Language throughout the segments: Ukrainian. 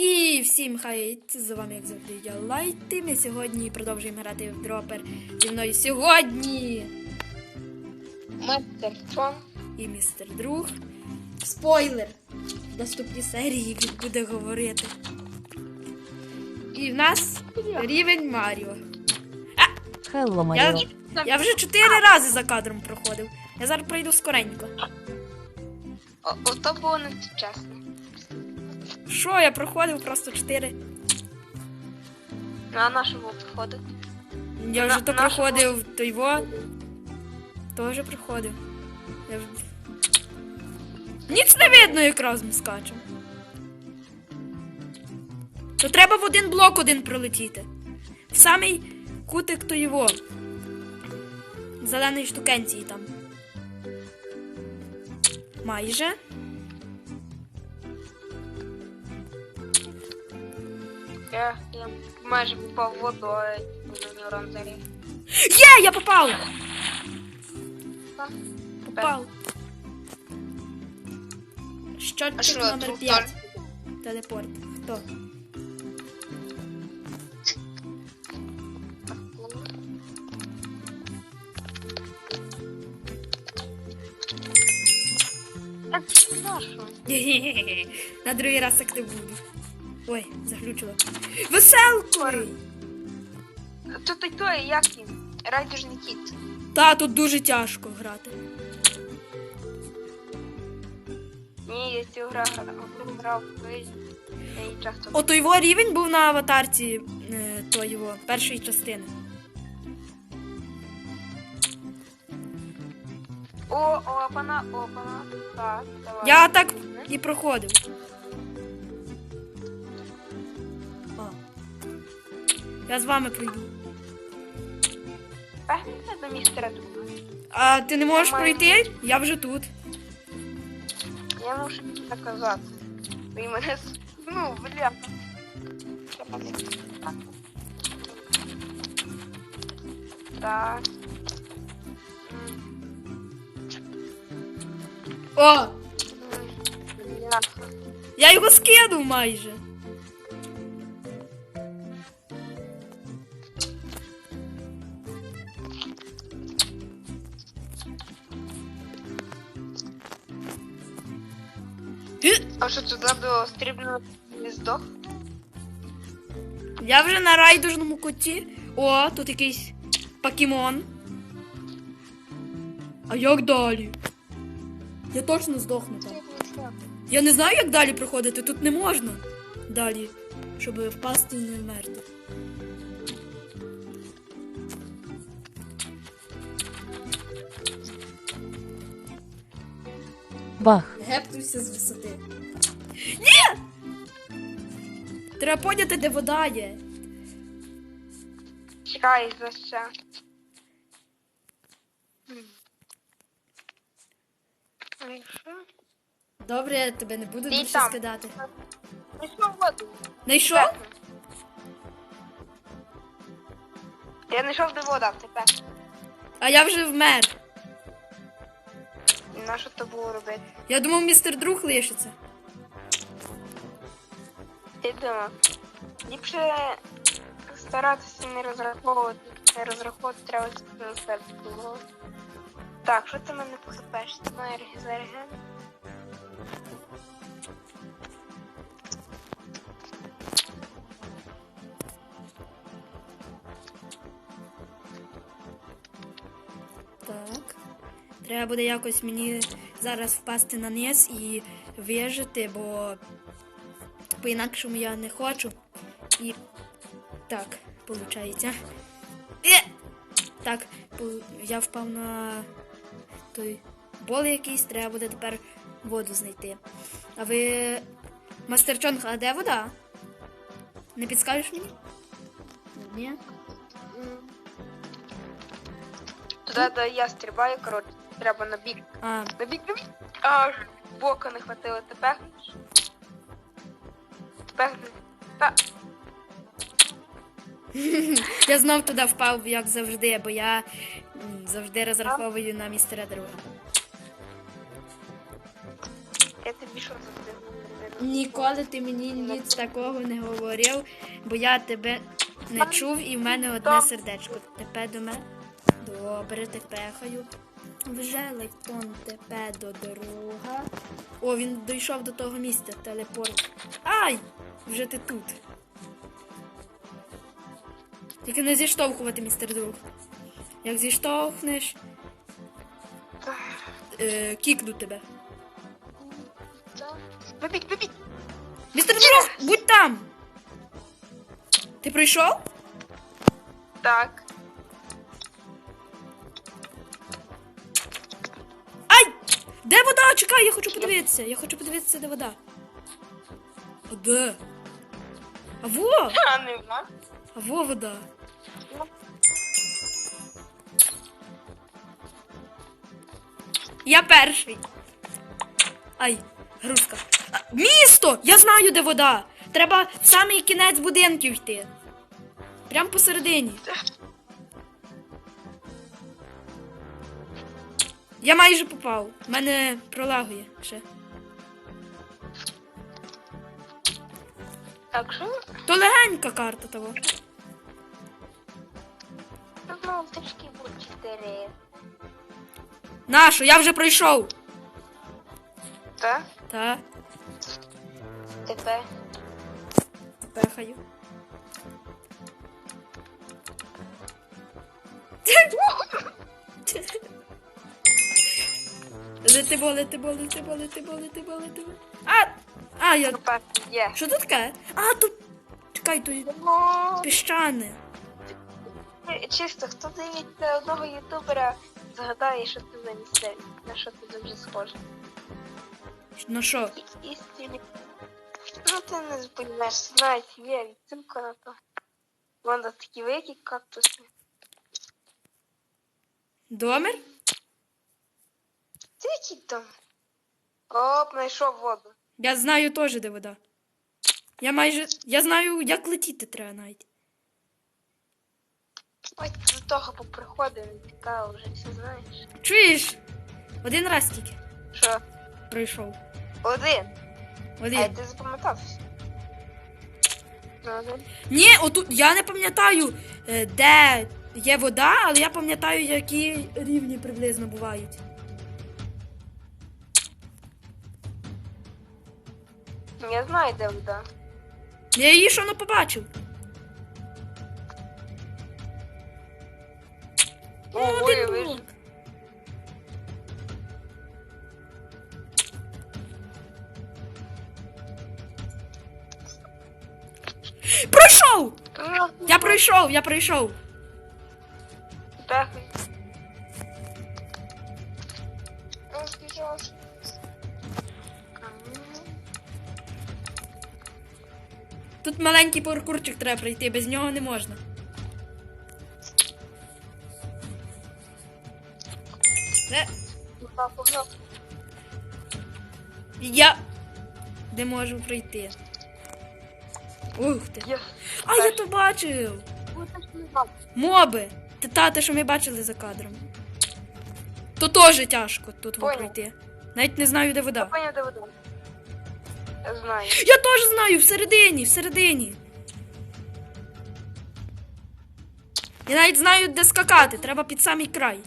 І всім хайт! З вами, як завжди, я Лайти. Ми сьогодні продовжуємо грати в дропер зі мною сьогодні. Мастер Фон. І містер друг. Спойлер! В наступній серії він буде говорити. І в нас рівень Маріо. Хелло, Я, Маріо. я вже чотири рази за кадром проходив. Я зараз пройду скоренько. О, ото було не чесно. Що, я проходив просто чотири. Ну, а на що було? Я вже то нашого- проходив той во. Теж проходив. Я... вже- Ніц не видно, якраз ми скачемо. То треба в один блок один пролетіти. В самий кутик то його. Зеленої штукенції там. Майже. Я, я майже попав в воду, а на заріг. Є, я попав! Попав. Щотчик що, номер тут 5. Телепорт. Хто? На другий раз як не буду. Ой, заглючило. Веселкою! Тут той, як він? Райдужний кіт. Та, тут дуже тяжко грати. Ні, я цю гра грав колись. Ото його рівень був на аватарці е, то його, першої частини. О, опана, опана. Так, давай. Я так і проходив. Я з вами пройду. Пегнете до містера друга. А ти не можеш маю- пройти? Я вже тут. Я мушу тобі наказати. Ти мене с- ну, бля. Так. О! бля. Я його скинув майже. А що туди до стрібного не здох? Я вже на райдужному коті. О, тут якийсь покемон. А як далі? Я точно здохну там. Я не знаю, як далі проходити. Тут не можна далі, щоб впасти і не вмерти. Бах. Гептуйся з висоти. Ні! Треба поняти, де вода є. Чекай за ще. Добре, я тебе не буду Ти більше там. скидати. Знайшов воду. Знайшов? Я знайшов де вода, тепер. А я вже вмер. На що то було робити? Я думав, містер друг лишиться. Ти думав, ліпше старатися не розраховувати, не розраховувати треба на себе було. Так, що ти мене похипеш? Ти на ерг- Треба буде якось мені зараз впасти на низ і вижити, бо по-інакшому я не хочу. І так, виходить. Е! Так, я впав на той бол якийсь, треба буде тепер воду знайти. А ви. Мастер Чонг, а де вода? Не підскажеш мені? Ні. Туди, де я стрибаю, коротше, треба на бік. А, На бік, на бік. Аж бока не хватило? Ти пехнеш? Та, Я знов туди впав, як завжди, бо я завжди розраховую на містера друга. я тобі що за це? Ніколи ти мені ніц такого не говорив, бо я тебе не чув і в мене одне сердечко. Тепер до мене. Добре, тепехаю. Вже лайтон тепе до дорога. О, він дійшов до того місця, телепорт. Ай! Вже ти тут. Тільки не зіштовхувати, містер друг. Як зіштовхнеш, е, кікну тебе. Вибіть, вибіть! Містер друг, будь там! Ти прийшов? Так. Чекай, я хочу подивитися. Я хочу подивитися, де вода. А де? А во! А не в. А во вода. Я перший. Ай, грузка. А, Місто! Я знаю, де вода. Треба в самий кінець будинків йти. Прям посередині. Я майже попав. У мене пролагує ще. Так що? То легенька карта того. Ну, трішки буде чотири. Нашу, я вже пройшов. Так? Та, Тепер. пехаю. Летимо, летимо, летимо, летимо, летимо, летимо. А! А, я. Тепер є. Що тут таке? А, тут. Чекай, тут Ну, піщане. чисто, хто дивиться одного ютубера, згадає, що це за місцевість, на що це дуже схоже. Ну що? Істинні. Ну, ти не зупиняєш, знаєш, є відсилка на то. Вон такі великі кактуси. Домер? Це який там? Оп, знайшов воду. Я знаю теж, де вода. Я майже. Я знаю, як летіти треба навіть. Ой, ти до того поприходив, цікаво вже все знаєш. Чуєш? Один раз тільки Що? пройшов. Один. А Один. ти запам'ятав? Ну, один. Ні, отут я не пам'ятаю, е, де є вода, але я пам'ятаю, які рівні приблизно бувають. Я знаю, де вода. Я її що не побачив. О, один ой, блок. вижу. Пройшов! Ну, Я пройшов, я пройшов. Пехай. Тут маленький паркурчик треба пройти, без нього не можна. Е, я не можу пройти. Ух ти. Є. А я то бачив. Моби. Та та, те, що ми бачили за кадром. То теж тяжко тут Понял. пройти. Навіть не знаю, де вода. Поняв, де вода. Я знаю. Я теж знаю, всередині, всередині. Я навіть знаю, де скакати, треба під самий край.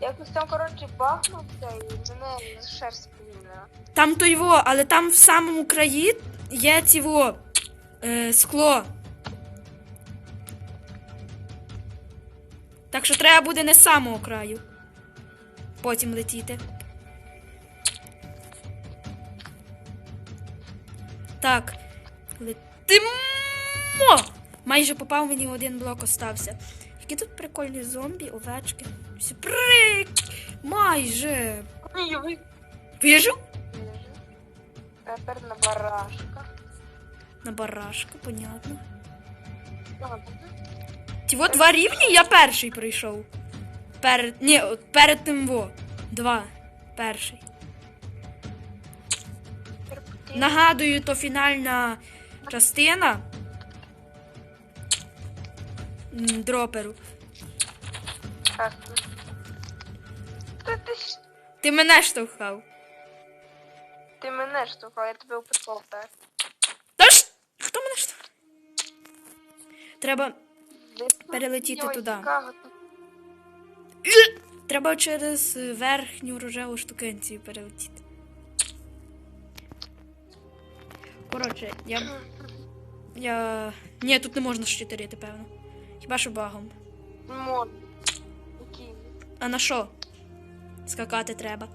Якось там, коротше, бахнувся і мене шерсть повільна. Там то його, але там в самому краї є ціво е, скло. Так що треба буде не з самого краю. Потім летіти. Так. Летимо! Майже попав мені один блок остався. Які тут прикольні зомбі, овечки. Прик! Майже. Вижу? Тепер на барашка. На барашка, понятно. Ага. Ті от два рівні я перший прийшов. Перед. Ні, от перед тим во. Два. Перший. Нагадую, то фінальна частина. Дроперу. Так. Та ти ж Ти мене штовхав. Ти мене штовхав, я тебе випадково вдарив. Та ж! Хто мене ж? Треба. Перелетіти туди. Треба через е, верхню рожеву штукенцію перелетіти. Коротше, я. Я. Ні, тут не можна щитарити, певно. Хіба що багом. Мод. Який? А на що? Скакати треба.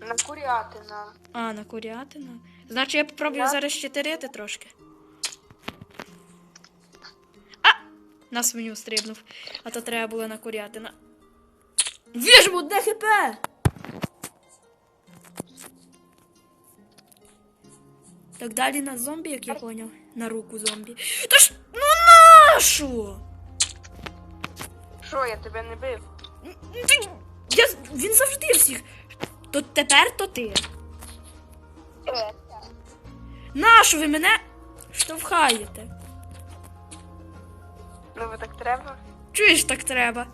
На курятина. А, на курятину. Значить, я попробую Я- зараз щитарити трошки. А! На свиню стрибнув. А то треба було на курятина. Віжму, де хп! Так далі на зомбі, як я поняв. На руку зомбі. Та ж ну нашу! Що, я тебе не бив? Ти- Я, він завжди всіх. То тепер то ти. Нашу ви мене штовхаєте? Ну, ви так треба? Чуєш, так треба.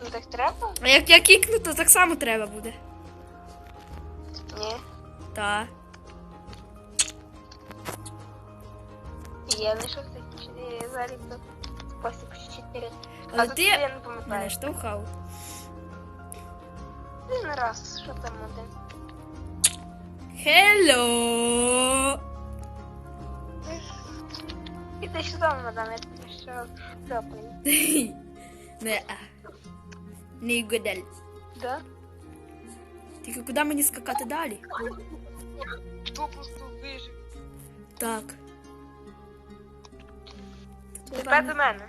Ну так треба? А як я кікну, то так само треба буде. Ні. Та. Я знайшов такий зараз спосіб щитарити. Але а тут ти я не мене пам'ятаю. штовхав. Один раз, що там один? Хелло! Іди сюди, мадам, я тобі що зроблю. Не. Не годель. Да? Тільки куди мені скакати далі? Хто просто вижив? Так. Тепер до мене.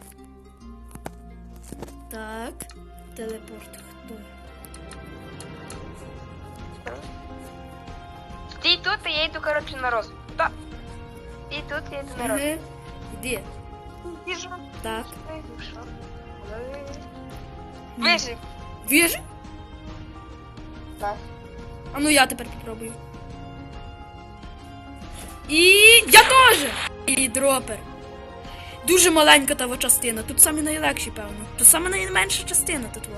Так. Телепорт. Хто? Стій тут, а я йду, коротше, на роз. Так. Стій тут, я йду на роз. Ага. Іди. Біжу. Так. Вийшов. Вижив. Так. А ну я тепер попробую. І я теж! І дропер. Дуже маленька та частина. Тут саме найлегші, певно. Тут саме найменша частина тут. Во.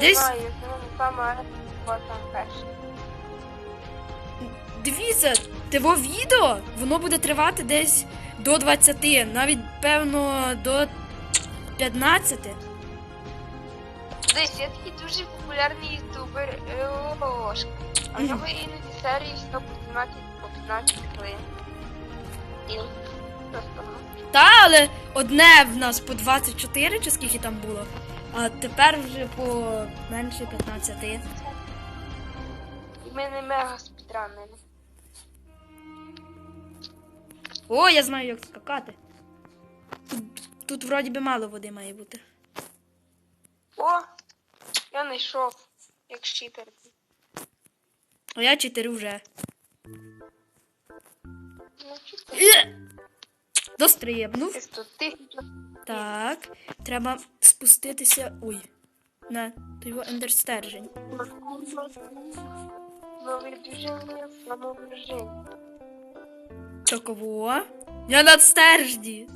Десь дивіться, того відео воно буде тривати десь до 20, навіть певно до 15. Десь є такий дуже популярний ютубер е, Лошка. А в нього іноді серії 100 по 15 по 15 хвилин. Та, але одне в нас по 24, чи скільки там було, а тепер вже по менше 15. І ми не мега спідранили. О, я знаю, як скакати. Тут, тут вроді би мало води має бути. О! Я знайшов, як щитер. А я чотири вже. Ну, читер. Дострибнув. Так. Треба спуститися. Ой. На його ендерстержень. Самовраження. Таково. Я на стержні.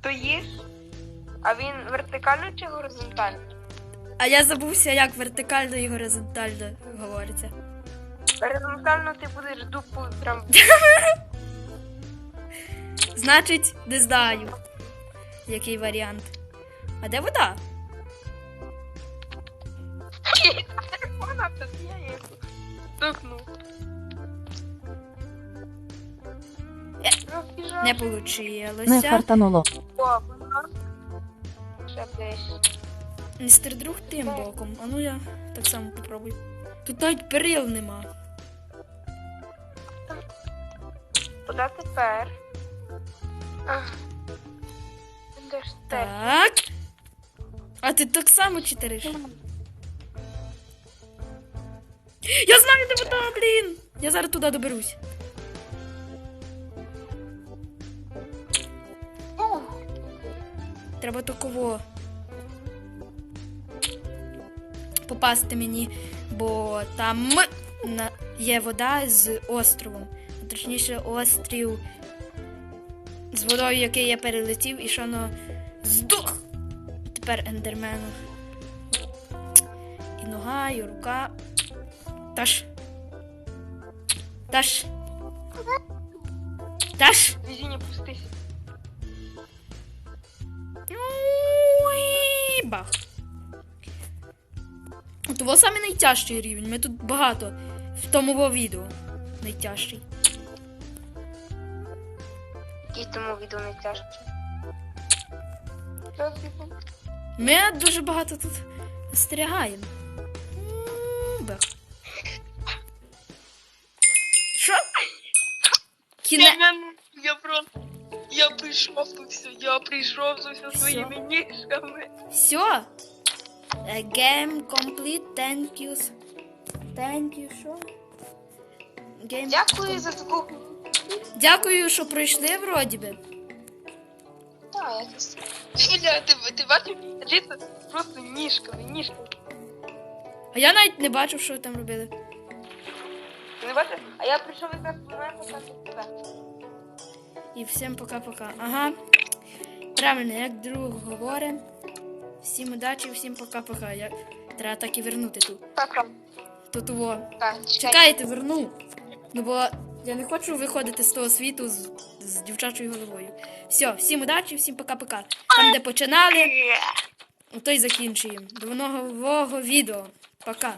То їж? А він вертикально чи горизонтально? А я забувся, як вертикально і горизонтально говориться. Горизонтально ти будеш дупу прям. Значить, не знаю, який варіант. А де вода? Вона тут я. Е, Не Не получилося. фартануло. О, вона. Ще десь. Містер друг тим боком. А ну я так само попробую. Тут навіть перил нема. Куди тепер? Так. А ти так само читериш? Я знаю, де вода, блін! Я зараз туди доберусь. Треба таково попасти мені, бо там є вода з островом. Точніше, острів з водою, який я перелетів, і що воно здох. Тепер ендермену. І нога, і рука. Таш. Таш. Таш. Везіння пустись. Уй, Бах. От саме найтяжчий рівень. Ми тут багато в тому відео. Найтяжчий. Який тому відео не тяжче. Типу? Ми дуже багато тут застерігаємо. М, Що? Кіне... Я, я просто. Я прийшов тут все, я прийшов за все своїми ніжками. Все. Game complete. Thank you. Thank you, що? Game Дякую за таку. Дякую, що прийшли вроді би. Так, якось. Ти, ти бачив? Літо просто ніжками, ніжками. А я навіть не бачив, що ви там робили. Ти не бачив? А я прийшов якраз в момент, тебе. І всім пока-пока. Ага. Правильно, як друг говорить. Всім удачі, всім пока-пока. Я... Треба так і вернути тут. Так, Тут во. так, чекай. Чекайте, верну. Ну бо я не хочу виходити з того світу з, з дівчачою головою. Все, всім удачі, всім пока-пока. Там, де починали, то й закінчуємо. До нового відео. Пока.